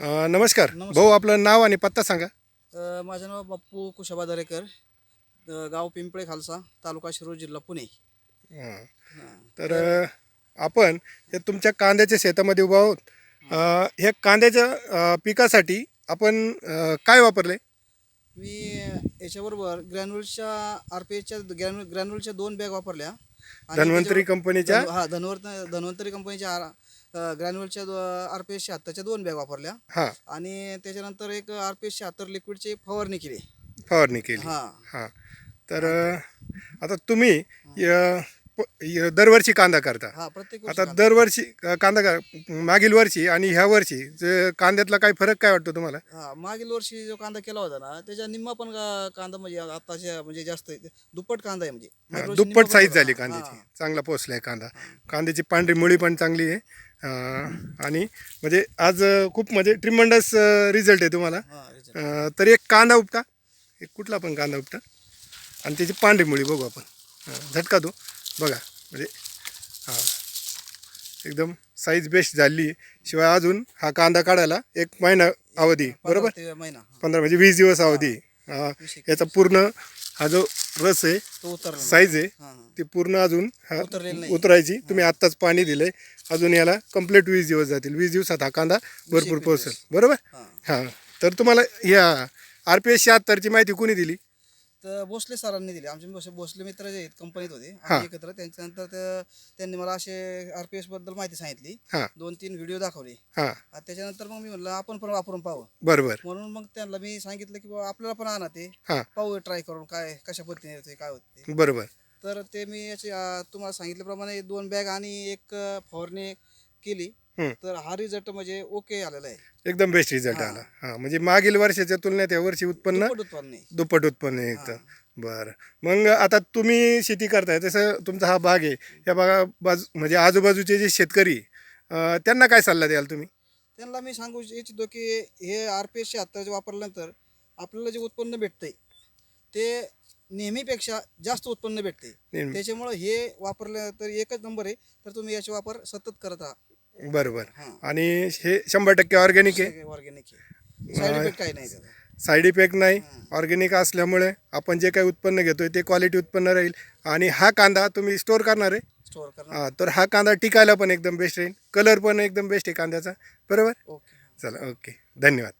अ, नमस्कार. नमस्कार. भाऊ आपलं नाव आणि पत्ता सांगा. अ, माझं नाव बाप्पू कुशाबा दरेकर. अ, गाव पिंपळे खालसा तालुका शिरूर जिल्हा पुणे. हां. तर अ, आपण हे तुमच्या कांद्याच्या शेतामध्ये उभा आहोत. अ, हे कांद्याच्या अ, पिकासाठी आपण अ, काय वापरले? मी याच्याबरोबर ग्रॅन्युलच्या आर पी एचच्या ग्रॅन्युल ग्रॅन्युलच्या दोन बॅग वापरल्या. आणि धन्वंतरी त्याच्यावर- कंपनीच्या? धन्व- हा धन्वंत धन्वंतरी कंपनीच्या आर अ, ग्रॅन्युलच्या आर पी एस शहात्तरच्या दोन बॅग वापरल्या. हां. आणि त्याच्यानंतर एक आर पी एस शहात्तर लिक्विडची फवारणी केली. फवारणी केली. हां. हां. तर आता तुम्ही य- प- य- दरवर्षी कांदा करता. हा प्रत्येक वर्षी आता कांदा. दरवर्षी कांदा का मागील वर्षी आणि ह्या वर्षी जे कांद्यातला काय फरक काय वाटतो तुम्हाला? हा मागील वर्षी जो कांदा केला होता ना त्याच्या निम्मा पण का- कांदा म्हणजे आताच्या म्हणजे जास्त आहे. दुप्पट कांदा आहे म्हणजे. मागील वर्षी दुप्पट पण साईज. झाली हा, कांद्याची. चांगला पोचलाय कांदा. कांद्याची पांढरी मुळी पण चांगली आहे. आणि म्हणजे आज खूप म्हणजे ट्रिमंडस रिझल्ट आहे तुम्हाला. तर एक कांदा उपटा. एक कुठला पण कांदा उपटा. आणि त्याची पांढरी मुळी बघू आपण. झटका तो. बघा म्हणजे हां. एकदम साईज बेस्ट झाली. शिवाय अजून हा कांदा काढायला एक महिना अवधी बरोबर? पंधरा म्हणजे वीस दिवस अवधी. याचा पूर्ण हा जो रस आहे. साईज आहे. ती पूर्ण अजून हा. उतरायची तुम्ही आत्ताच पाणी दिलंय अजून याला कंप्लीट वीस दिवस जातील वीस दिवसात हा कांदा भरपूर पोहोचेल बरोबर हा. हां तर तुम्हाला या आर पी एस शहात्तरची माहिती कोणी दिली तर भोसले सरांनी दिले. आमचे भोसले भोसले मित्र जे आहेत कंपनीत होते. आम्ही एकत्र. त्यांच्यानंतर ते- त्यांनी मला असे आर पी एसबद्दल माहिती सांगितली. हां. दोन तीन व्हिडिओ दाखवले. हां. आणि त्याच्यानंतर मग मी म्हणलं आपण पण वापरून पाहू. बरोबर. म्हणून मग त्यांना मी सांगितलं की बाबा आपल्याला पण आणा ते. हां. पाहू ट्राय करून काय कशा पद्धतीने येते काय होते बरोबर. तर ते मी याची अं, तुम्हाला सांगितल्याप्रमाणे दोन बॅग आणि एक अं, फवारणी केली. तर हा रिझल्ट म्हणजे ओके आलेला आहे. एकदम बेस्ट रिझल्ट. आला. हां म्हणजे मागील वर्षाच्या तुलनेत या वर्षी उत्पन्न दुप्पट उत्पन्न आहे. दुप्पट उत्पन्न एकदम बरं. मग आता तुम्ही शेती करताय तसं तुमचा हा भाग आहे. या भागा बाजू म्हणजे आजूबाजूचे जे शेतकरी अं, त्यांना काय सल्ला द्याल तुम्ही? त्यांना मी सांगू इच्छितो की हे आर पी एस शहात्तर वापरल्यानंतर आपल्याला जे उत्पन्न भेटतंय ते नेहमीपेक्षा जास्त उत्पन्न भेटते नेहमी. त्याच्यामुळं हे वापरलं तर एकच नंबर आहे तर तुम्ही याचा वापर सतत करत राहा. बरोबर. आणि हे शंभर टक्के ऑर्गॅनिक आहे. ऑर्गॅनिक आहे. साईड इफेक्ट नाही त्याचा. साईड इफेक्ट नाही. ऑर्गॅनिक असल्यामुळे आपण जे काही उत्पन्न घेतोय ते क्वालिटी उत्पन्न राहील. आणि हा कांदा तुम्ही स्टोअर करणार आहे. स्टोअर करणं हा, तर हा कांदा टिकायला पण एकदम बेस्ट राहील. कलर पण एकदम बेस्ट आहे कांद्याचा. बरोबर? ओके चला ओके धन्यवाद.